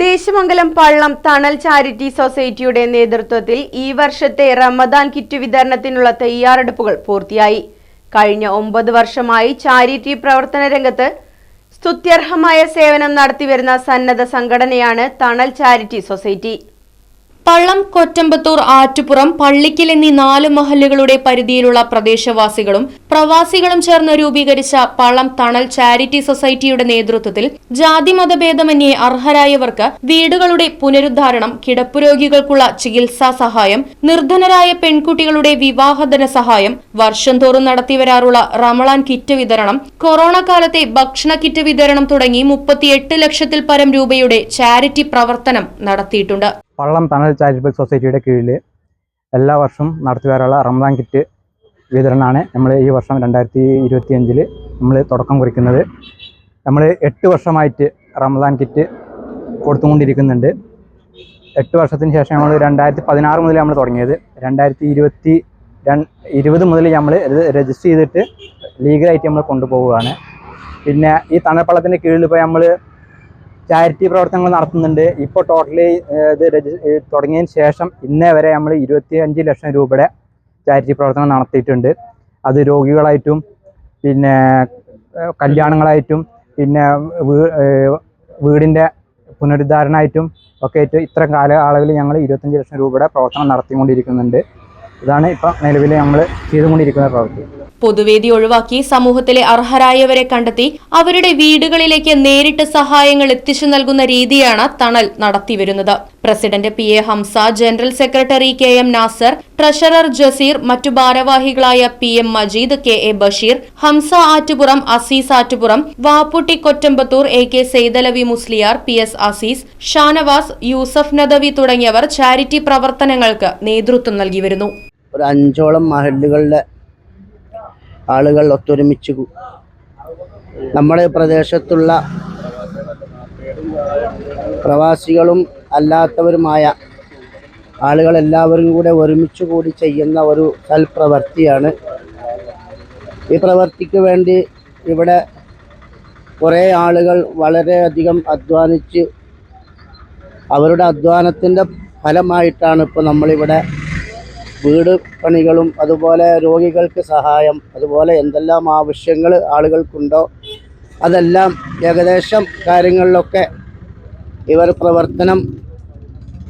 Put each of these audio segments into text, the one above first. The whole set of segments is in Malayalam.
ദേശമംഗലം പള്ളം തണൽ ചാരിറ്റി സൊസൈറ്റിയുടെ നേതൃത്വത്തിൽ ഈ വർഷത്തെ റമദാൻ കിറ്റ് വിതരണത്തിനുള്ള തയ്യാറെടുപ്പുകൾ പൂർത്തിയായി. കഴിഞ്ഞ ഒമ്പത് വർഷമായി ചാരിറ്റി പ്രവർത്തന രംഗത്ത് സ്തുത്യർഹമായ സേവനം നടത്തിവരുന്ന സന്നദ്ധ സംഘടനയാണ് തണൽ ചാരിറ്റി സൊസൈറ്റി. പള്ളം കൊറ്റമ്പത്തൂർ ആറ്റുപുറം പള്ളിക്കൽ എന്നീ നാല് മഹല്ലുകളുടെ പരിധിയിലുള്ള പ്രദേശവാസികളും പ്രവാസികളും ചേർന്ന് രൂപീകരിച്ച പള്ളം തണൽ ചാരിറ്റി സൊസൈറ്റിയുടെ നേതൃത്വത്തിൽ ജാതി മതഭേദമന്യേ അർഹരായവർക്ക് വീടുകളുടെ പുനരുദ്ധാരണം കിടപ്പുരോഗികൾക്കുള്ള ചികിത്സാ സഹായം നിർധനരായ പെൺകുട്ടികളുടെ വിവാഹധന സഹായം വർഷം തോറും നടത്തിവരാറുള്ള റമളാൻ കിറ്റ് വിതരണം കൊറോണ കാലത്തെ ഭക്ഷണ കിറ്റ് വിതരണം തുടങ്ങി മുപ്പത്തിയെട്ട് ലക്ഷത്തിൽ പരം രൂപയുടെ ചാരിറ്റി പ്രവർത്തനം നടത്തിയിട്ടുണ്ട്. പള്ളം തണൽ ചാരിറ്റബിൾ സൊസൈറ്റിയുടെ കീഴിൽ എല്ലാ വർഷവും നടത്തി വരാനുള്ള റംസാൻ കിറ്റ് വിതരണമാണ് നമ്മൾ ഈ വർഷം രണ്ടായിരത്തി ഇരുപത്തി അഞ്ചിൽ നമ്മൾ തുടക്കം കുറിക്കുന്നത്. നമ്മൾ എട്ട് വർഷമായിട്ട് റംസാൻ കിറ്റ് കൊടുത്തുകൊണ്ടിരിക്കുന്നുണ്ട്. എട്ട് വർഷത്തിന് ശേഷം നമ്മൾ രണ്ടായിരത്തി പതിനാറ് മുതൽ നമ്മൾ തുടങ്ങിയത്. രണ്ടായിരത്തി ഇരുപത്തി ഇരുപത് മുതൽ നമ്മൾ ഇത് രജിസ്റ്റർ ചെയ്തിട്ട് ലീഗലായിട്ട് നമ്മൾ കൊണ്ടുപോവുകയാണ്. പിന്നെ ഈ തണൽപ്പള്ളത്തിന്റെ കീഴിൽ ഇപ്പോൾ നമ്മൾ ചാരിറ്റി പ്രവർത്തനങ്ങൾ നടത്തുന്നുണ്ട്. ഇപ്പോൾ ടോട്ടലി ഇത് തുടങ്ങിയതിന് ശേഷം ഇന്നേ വരെ നമ്മൾ ഇരുപത്തി അഞ്ച് ലക്ഷം രൂപയുടെ ചാരിറ്റി പ്രവർത്തനങ്ങൾ നടത്തിയിട്ടുണ്ട്. അത് രോഗികളായിട്ടും പിന്നെ കല്യാണങ്ങളായിട്ടും പിന്നെ വീടിന്റെ പുനരുദ്ധാരണമായിട്ടും ഒക്കെ ആയിട്ട് ഇത്ര കാലയളവിൽ ഞങ്ങൾ ഇരുപത്തഞ്ച് ലക്ഷം രൂപയുടെ പ്രവർത്തനം നടത്തിക്കൊണ്ടിരിക്കുന്നുണ്ട്. ഇതാണ് ഇപ്പം നിലവിൽ നമ്മൾ ചെയ്തുകൊണ്ടിരിക്കുന്ന പ്രവൃത്തി. പൊതുവേദി ഒഴിവാക്കി സമൂഹത്തിലെ അർഹരായവരെ കണ്ടെത്തി അവരുടെ വീടുകളിലേക്ക് നേരിട്ട് സഹായങ്ങൾ എത്തിച്ചു നൽകുന്ന രീതിയാണ് Thanal നടത്തിവരുന്നത്. President P A Hamsa general secretary K M Nasar treasurer Jaseer മറ്റു ഭാരവാഹികളായ P M Majeed K A Basheer Hamsa Attupuram Azeez Attupuram Vapputty Kottampathur A K Saithalavi Musliyar P S Azeez Shanavas Yusuf Nadvi തുടങ്ങിയവർ ചാരിറ്റി പ്രവർത്തനങ്ങൾക്ക് നേതൃത്വം നൽകി വരുന്നു. ഒരു അഞ്ചോളം മഹല്ലുകളിലെ ആളുകൾ ഒത്തൊരുമിച്ച് നമ്മുടെ പ്രദേശത്തുള്ള പ്രവാസികളും അല്ലാത്തവരുമായ ആളുകൾ എല്ലാവരും കൂടെ ഒരുമിച്ച് കൂടി ചെയ്യുന്ന ഒരു സൽപ്രവൃത്തിയാണ് ഈ പ്രവർത്തിക്ക് വേണ്ടി ഇവിടെ കുറേ ആളുകൾ വളരെയധികം അധ്വാനിച്ച് അവരുടെ അധ്വാനത്തിന്റെ ഫലമായിട്ടാണ് ഇപ്പോൾ നമ്മളിവിടെ വീട് പണികളും അതുപോലെ രോഗികൾക്ക് സഹായം അതുപോലെ എന്തെല്ലാം ആവശ്യങ്ങൾ ആളുകൾക്കുണ്ടോ അതെല്ലാം ഏകദേശം കാര്യങ്ങളിലൊക്കെ ഇവർ പ്രവർത്തനം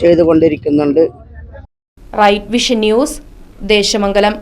ചെയ്തുകൊണ്ടിരിക്കുന്നുണ്ട്. Right vision news Desamangalam